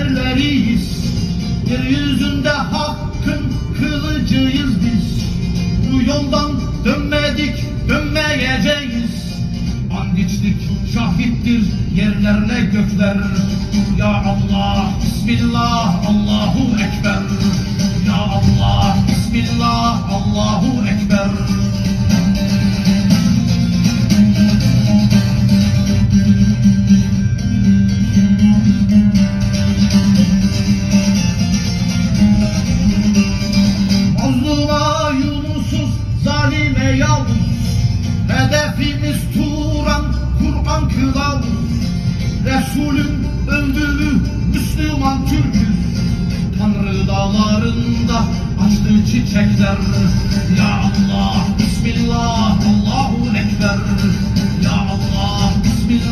askerleriyiz. Yeryüzünde hakkın kılıcıyız biz. Bu yoldan dönmedik, dönmeyeceğiz. Andiçlik şahittir yerlerle gökler. Ya Allah, Bismillah. Yavuz. Hedefimiz Turan, Kur'an kılavuz. Resulün öldüğü Müslüman Türk'üz. Tanrı dağlarında açtı çiçekler. Ya Allah,